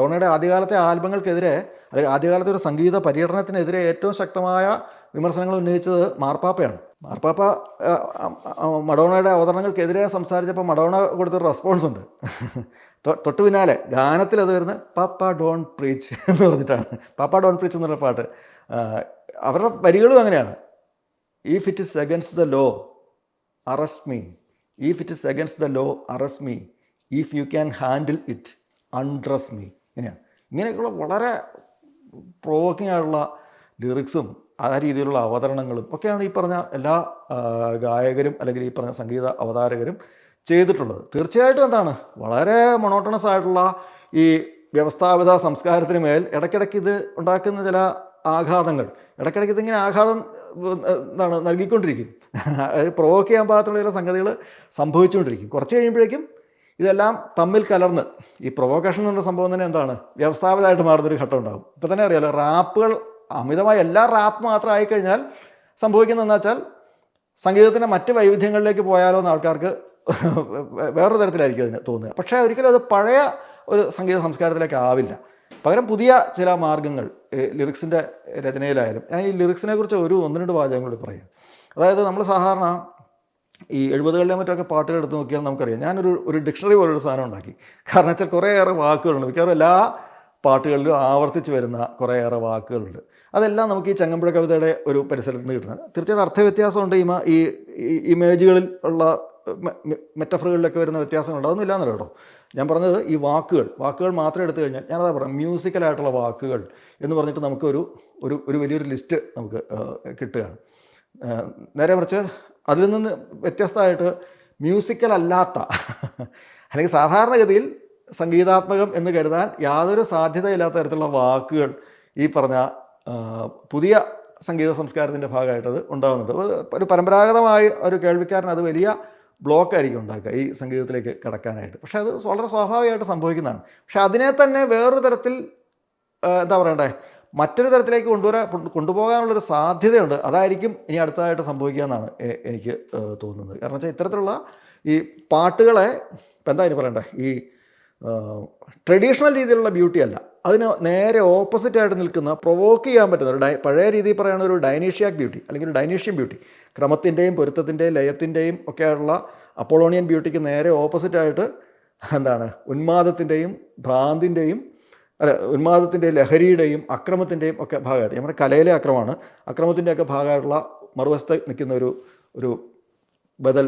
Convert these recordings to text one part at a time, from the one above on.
മഡോണയുടെ ആദ്യകാലത്തെ ആൽബങ്ങൾക്കെതിരെ അല്ലെങ്കിൽ ആദ്യകാലത്തെ ഒരു സംഗീത പര്യടനത്തിനെതിരെ ഏറ്റവും ശക്തമായ വിമർശനങ്ങൾ ഉന്നയിച്ചത് മാർപ്പാപ്പയാണ്. മാർപ്പാപ്പ മഡോണയുടെ അവതരണങ്ങൾക്കെതിരെ സംസാരിച്ചപ്പോൾ മഡോണ കൊടുത്തൊരു റെസ്പോൺസ് ഉണ്ട്. തൊട്ട് പിന്നാലെ ഗാനത്തിൽ അത് വരുന്നത് പാപ്പ ഡോൺ പ്രീച്ച് എന്ന് പറഞ്ഞിട്ടാണ്. പാപ്പ ഡോൺ പ്രീച്ച് എന്നുള്ള പാട്ട്. അവരുടെ വരികളും അങ്ങനെയാണ്. If it is against the law arrest me if it is against the law arrest me if you can handle it undress me ഇങ്ങനെയാണ് ഇങ്ങനെയൊക്കെയുള്ള വളരെ പ്രൊവോക്കിംഗ് ആയിട്ടുള്ള ലിറിക്സും ആ രീതിയിലുള്ള അവതരണങ്ങളും ഒക്കെയാണ് ഈ പറഞ്ഞ എല്ലാ ഗായകരും അല്ലെങ്കിൽ ഈ പറഞ്ഞ സംഗീത അവതാരകരും ചെയ്തിട്ടുള്ളത്. തീർച്ചയായിട്ടും എന്താണ്? വളരെ മൊണോട്ടണസ് ആയിട്ടുള്ള ഈ വ്യവസ്ഥാപിത സംസ്കാരത്തിന് മേൽ ഇടയ്ക്കിടയ്ക്ക് ഇത് ഉണ്ടാക്കുന്ന ചില ആഘാതങ്ങൾ. ഇടയ്ക്കിടയ്ക്ക് ഇതിങ്ങനെ ആഘാതം എന്താണ് നൽകിക്കൊണ്ടിരിക്കും. പ്രൊവോക്ക് ചെയ്യാൻ പാകത്തുള്ള ചില സംഗതികൾ സംഭവിച്ചുകൊണ്ടിരിക്കും. കുറച്ച് കഴിയുമ്പോഴേക്കും ഇതെല്ലാം തമ്മിൽ കലർന്ന്. ഈ പ്രൊവോക്കേഷൻ എന്ന സംഭവം തന്നെ എന്താണ്? വ്യവസ്ഥാപിതമായിട്ട് മാറുന്നൊരു ഘട്ടം ഉണ്ടാകും. ഇപ്പം തന്നെ അറിയാലോ റാപ്പുകൾ അമിതമായ എല്ലാ റാപ്പ് മാത്രം ആയിക്കഴിഞ്ഞാൽ സംഭവിക്കുന്നതെന്ന് വെച്ചാൽ സംഗീതത്തിന്റെ മറ്റ് വൈവിധ്യങ്ങളിലേക്ക് പോയാലോ എന്ന് ആൾക്കാർക്ക് വേറൊരു തരത്തിലായിരിക്കും അതിന് തോന്നുക. പക്ഷേ ഒരിക്കലും അത് പഴയ ഒരു സംഗീത സംസ്കാരത്തിലേക്ക് ആവില്ല. പകരം പുതിയ ചില മാർഗങ്ങൾ ലിറിക്സിന്റെ രചനയിലായാലും ഞാൻ ഈ ലിറിക്സിനെ കുറിച്ച് ഒരു ഒന്ന് രണ്ട് വാചകങ്ങൾ പറയാം. അതായത് നമ്മൾ സാധാരണ ഈ എഴുപതുകളിലെ മറ്റൊക്കെ പാട്ടുകൾ എടുത്ത് നോക്കിയാൽ നമുക്കറിയാം. ഞാനൊരു ഒരു ഡിക്ഷണറി പോലൊരു സാധനം ഉണ്ടാക്കി. കാരണം വെച്ചാൽ കുറേയേറെ വാക്കുകളുണ്ട്. മിക്കവാറും എല്ലാ പാട്ടുകളിലും ആവർത്തിച്ച് വരുന്ന കുറേയേറെ വാക്കുകളുണ്ട്. അതെല്ലാം നമുക്ക് ഈ ചങ്ങമ്പുഴ കവിതയുടെ ഒരു പരിസരത്ത് നിന്ന് കിട്ടുന്നത് തീർച്ചയായിട്ടും അർത്ഥവ്യത്യാസമുണ്ട് ഈ ഈ ഇമേജുകളിൽ ഉള്ള മെറ്റഫറുകളിലൊക്കെ വരുന്ന വ്യത്യാസങ്ങളുണ്ട്. അതൊന്നും ഇല്ലാന്നല്ല കേട്ടോ. ഞാൻ പറഞ്ഞത് ഈ വാക്കുകൾ വാക്കുകൾ മാത്രം എടുത്തു കഴിഞ്ഞാൽ ഞാനതാ പറയാം മ്യൂസിക്കലായിട്ടുള്ള വാക്കുകൾ എന്ന് പറഞ്ഞിട്ട് നമുക്കൊരു ഒരു ഒരു വലിയൊരു ലിസ്റ്റ് നമുക്ക് കിട്ടുകയാണ്. നേരെ മറിച്ച് അതിൽ നിന്ന് വ്യത്യസ്തമായിട്ട് മ്യൂസിക്കൽ അല്ലാത്ത അല്ലെങ്കിൽ സാധാരണഗതിയിൽ സംഗീതാത്മകം എന്ന് കരുതാൻ യാതൊരു സാധ്യതയില്ലാത്ത തരത്തിലുള്ള വാക്കുകൾ ഈ പറഞ്ഞ പുതിയ സംഗീത സംസ്കാരത്തിന്റെ ഭാഗമായിട്ടത് ഉണ്ടാകുന്നുണ്ട്. ഒരു പരമ്പരാഗതമായി ഒരു കേൾവിക്കാരൻ അത് വലിയ ബ്ലോക്ക് ബ്ലോക്കായിരിക്കും ഉണ്ടാക്കുക ഈ സംഗീതത്തിലേക്ക് കടക്കാനായിട്ട്. പക്ഷേ അത് വളരെ സ്വാഭാവികമായിട്ട് സംഭവിക്കുന്നതാണ്. പക്ഷേ അതിനെ തന്നെ വേറൊരു തരത്തിൽ എന്താ പറയണ്ടേ? മറ്റൊരു തരത്തിലേക്ക് കൊണ്ടുവരാൻ കൊണ്ടുപോകാനുള്ളൊരു സാധ്യതയുണ്ട്. അതായിരിക്കും ഇനി അടുത്തതായിട്ട് സംഭവിക്കുക എന്നാണ് എനിക്ക് തോന്നുന്നത്. കാരണം വെച്ചാൽ ഇത്തരത്തിലുള്ള ഈ പാട്ടുകളെ ഇപ്പം എന്താ ഇനി പറയണ്ടേ? ഈ ട്രഡീഷണൽ രീതിയിലുള്ള ബ്യൂട്ടി അല്ല. അതിന് നേരെ ഓപ്പോസിറ്റ് ആയിട്ട് നിൽക്കുന്ന പ്രൊവോക്ക് ചെയ്യാൻ പറ്റുന്ന ഒരു ഡൈ പഴയ രീതിയിൽ പറയുന്ന ഒരു ഡൈനീഷ്യാക് ബ്യൂട്ടി അല്ലെങ്കിൽ ഒരു ഡൈനീഷ്യൻ ബ്യൂട്ടി. ക്രമത്തിന്റെയും പൊരുത്തത്തിന്റെയും ലയത്തിന്റെയും ഒക്കെ ഉള്ള അപ്പോളോണിയൻ ബ്യൂട്ടിക്ക് നേരെ ഓപ്പോസിറ്റായിട്ട് എന്താണ്? ഉന്മാദത്തിന്റെയും ഭ്രാന്തിന്റെയും അല്ല ഉന്മാദത്തിന്റെ ലഹരിയുടെയും അക്രമത്തിന്റെയും ഒക്കെ ഭാഗമായിട്ട് നമ്മുടെ കലയിലെ അക്രമമാണ്. അക്രമത്തിന്റെ ഒക്കെ ഭാഗമായിട്ടുള്ള മറുവശത്ത് നിൽക്കുന്ന ഒരു ഒരു ബദൽ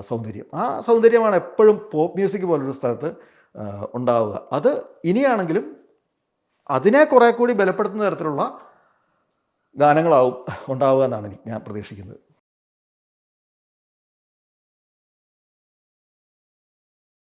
സൗന്ദര്യം. ആ സൗന്ദര്യമാണ് എപ്പോഴും പോപ്പ് മ്യൂസിക് പോലൊരു സ്ഥലത്ത് ഉണ്ടാവുക. അത് ഇനിയാണെങ്കിലും അതിനെ കുറേ കൂടി ബലപ്പെടുത്തുന്ന തരത്തിലുള്ള ഗാനങ്ങളാവും ഉണ്ടാവുക എന്നാണ് ഞാൻ പ്രതീക്ഷിക്കുന്നത്.